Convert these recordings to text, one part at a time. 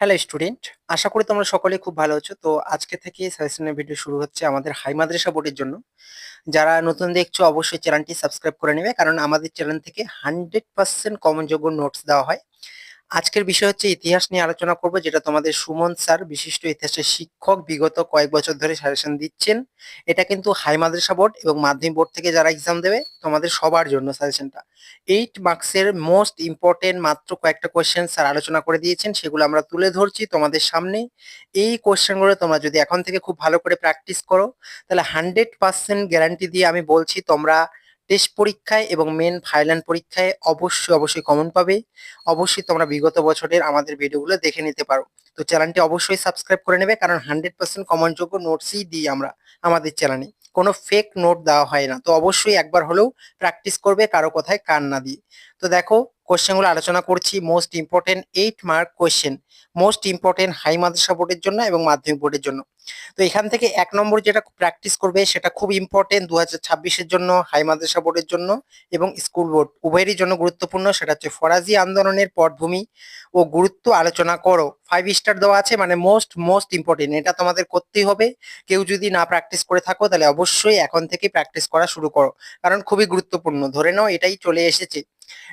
Hello student আশা করি তোমরা সকলে খুব ভালো আছো। তো আজকে থেকে সাজেশনের ভিডিও শুরু হচ্ছে আমাদের হাই মাদ্রাসা বোর্ডের জন্য। যারা নতুন দেখছ, অবশ্যই চ্যানেলটি সাবস্ক্রাইব করে নেবে, কারণ আমাদের চ্যানেল থেকে হান্ড্রেড পার্সেন্ট কমনযোগ্য নোটস দেওয়া হয়। আজকের বিষয় হচ্ছে ইতিহাস নিয়ে আলোচনা করব, যেটা তোমাদের সুমন স্যার, বিশিষ্ট ইতিহাসের শিক্ষক, বিগত কয়েক বছর ধরে সাজেশন দিচ্ছেন। এটা কিন্তু হাই মাদ্রাসা বোর্ড এবং মাধ্যমিক বোর্ড থেকে যারা এক্সাম দেবে, তোমাদের সবার জন্য সাজেশনটা। এইট মার্কসের মোস্ট ইম্পর্টেন্ট মাত্র কয়েকটা কোয়েশ্চেন স্যার আলোচনা করে দিয়েছেন, সেগুলো আমরা তুলে ধরছি তোমাদের সামনে এই কোয়েশ্চেনগুলো তোমরা যদি এখন থেকে খুব ভালো করে প্র্যাকটিস করো, তাহলে হান্ড্রেড পার্সেন্ট গ্যারান্টি দিয়ে আমি বলছি তোমরা টেস্ট পরীক্ষায় এবং মেন ফাইনাল পরীক্ষায় অবশ্যই অবশ্যই কমন পাবে। অবশ্যই তোমরা বিগত বছরের আমাদের ভিডিওগুলো দেখে নিতে পারো। তো চ্যানেলটি অবশ্যই সাবস্ক্রাইব করে নেবে, কারণ হান্ড্রেড পার্সেন্ট কমনযোগ্য নোটসই দিই আমরা আমাদের চ্যানেলে কোনো ফেক নোট দেওয়া হয় না। তো অবশ্যই একবার হলেও প্র্যাকটিস করবে, কারও কথায় কান না দিয়ে। তো দেখো কোশ্চেনগুলো আলোচনা করছি most important eight mark question most important high মাদ্রাসা বোর্ডের জন্য এবং মাধ্যমিক বোর্ডের জন্য। তো এখান থেকে এক নম্বর যেটা প্র্যাকটিস করবে সেটা খুব ইম্পর্টেন্ট দু হাজার জন্য হাই মাদ্রাসা বোর্ডের জন্য এবং স্কুল বোর্ড উভয়েরই জন্য গুরুত্বপূর্ণ সেটা হচ্ছে ফরাজি আন্দোলনের পটভূমি ও গুরুত্ব আলোচনা করো। ফাইভ স্টার দেওয়া আছে মানে মোস্ট মোস্ট ইম্পর্টেন্ট এটা তোমাদের করতেই হবে। কেউ যদি না প্র্যাকটিস করে থাকো তাহলে অবশ্যই এখন থেকে প্র্যাকটিস করা শুরু করো। কারণ খুবই গুরুত্বপূর্ণ। ধরে নাও এটাই চলে এসেছে।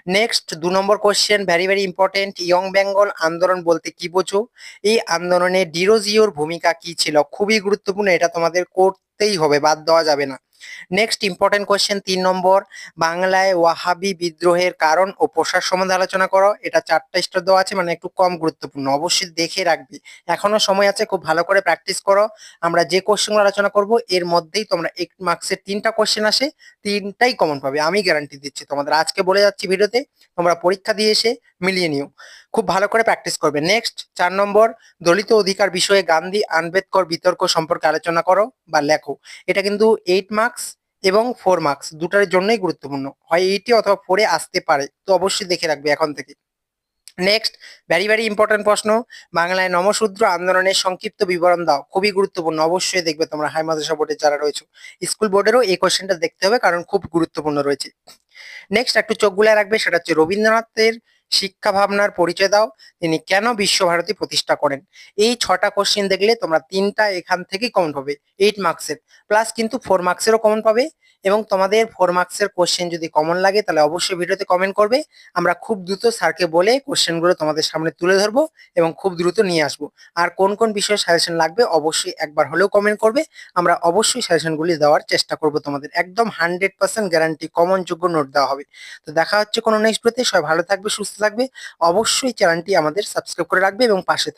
নেক্সট দু number question very very important young Bengal আন্দোলন বলতে কি বোঝো? এই আন্দোলনে ডিরোজিওর ভূমিকা কি ছিল? খুবই গুরুত্বপূর্ণ, এটা তোমাদের করতেই হবে, বাদ দেওয়া যাবে না। নেক্সট ইম্পর্টেন্ট কোয়েশ্চেন তিন নম্বর। বাংলায় ওয়াহাবি বিদ্রোহের কারণ ও প্রসার সম্বন্ধে আলোচনা করো। এটা চারটা স্টার দেওয়া আছে মানে একটু কম গুরুত্বপূর্ণ। অবশ্যই দেখে রাখবে। এখনও সময় আছে, খুব ভালো করে প্র্যাকটিস করো। আমরা যে কোয়েশ্চেনগুলো আলোচনা করব, এর মধ্যেই তোমরা এক মার্কসের তিনটা কোয়েশ্চেন আসে, তিনটাই কমন পাবে। আমি গ্যারান্টি দিচ্ছি তোমাদের। আজকে বলে যাচ্ছি ভিডিওতে তোমরা পরীক্ষা দিয়ে এসে মিলিয়ে নিও। খুব ভালো করে প্র্যাকটিস করবে। নেক্সট চার নম্বর, দলিত অধিকার বিষয়ে গান্ধী আম্বেদকর বিতর্ক সম্পর্কে আলোচনা করো বা লেখো। এটা কিন্তু এইট মার্কস এবং ফোর মার্কস দুটার জন্যই গুরুত্বপূর্ণ। হয় এইটে অথবা ফোরে আসতে পারে, তো অবশ্যই দেখে রাখবে এখন থেকে। নেক্সট ভ্যারি ভ্যারি ইম্পর্টেন্ট প্রশ্ন, বাংলায় নমশূদ্র আন্দোলনের সংক্ষিপ্ত বিবরণ দাও। খুবই গুরুত্বপূর্ণ, অবশ্যই দেখবে তোমরা হাই মাদ্রাসা বোর্ডের যারা রয়েছে। স্কুল বোর্ডেরও এই কোশ্চেনটা দেখতে হবে, কারণ খুব গুরুত্বপূর্ণ রয়েছে। নেক্সট একটু চোখ গুলায় রাখবে, সেটা হচ্ছে রবীন্দ্রনাথের শিক্ষা ভাবনার পরিচয় দাও, তিনি কেন বিশ্বভারতী প্রতিষ্ঠা করেন? এই ছটা কোশ্চেন দেখলে তোমরা তিনটা এখান থেকেই কমন পাবে এইট মার্কসের প্লাস কিন্তু ফোর মার্কসেরও কমন পাবে। এবং তোমাদের ফোর মার্কসের কোশ্চেন যদি কমন লাগে, তাহলে অবশ্যই ভিডিওতে কমেন্ট করবে। আমরা খুব দ্রুত স্যারকে বলে কোশ্চেনগুলো তোমাদের সামনে তুলে ধরবো এবং খুব দ্রুত নিয়ে আসব। আর কোন কোন বিষয়ে সাজেশন লাগবে, অবশ্যই একবার হলেও কমেন্ট করবে। আমরা অবশ্যই সাজেশনগুলি দেওয়ার চেষ্টা করব তোমাদের। একদম হান্ড্রেড পার্সেন্ট গ্যারান্টি কমন যোগ্য নোট দেওয়া হবে। তো দেখা হচ্ছে কোনো নেক্সট ভিডিওতে সবাই ভালো থাকবে, সুস্থ থাকবে। অবশ্যই চ্যানেলটি আমাদের সাবস্ক্রাইব করে রাখবে এবং পাশে থাকবে।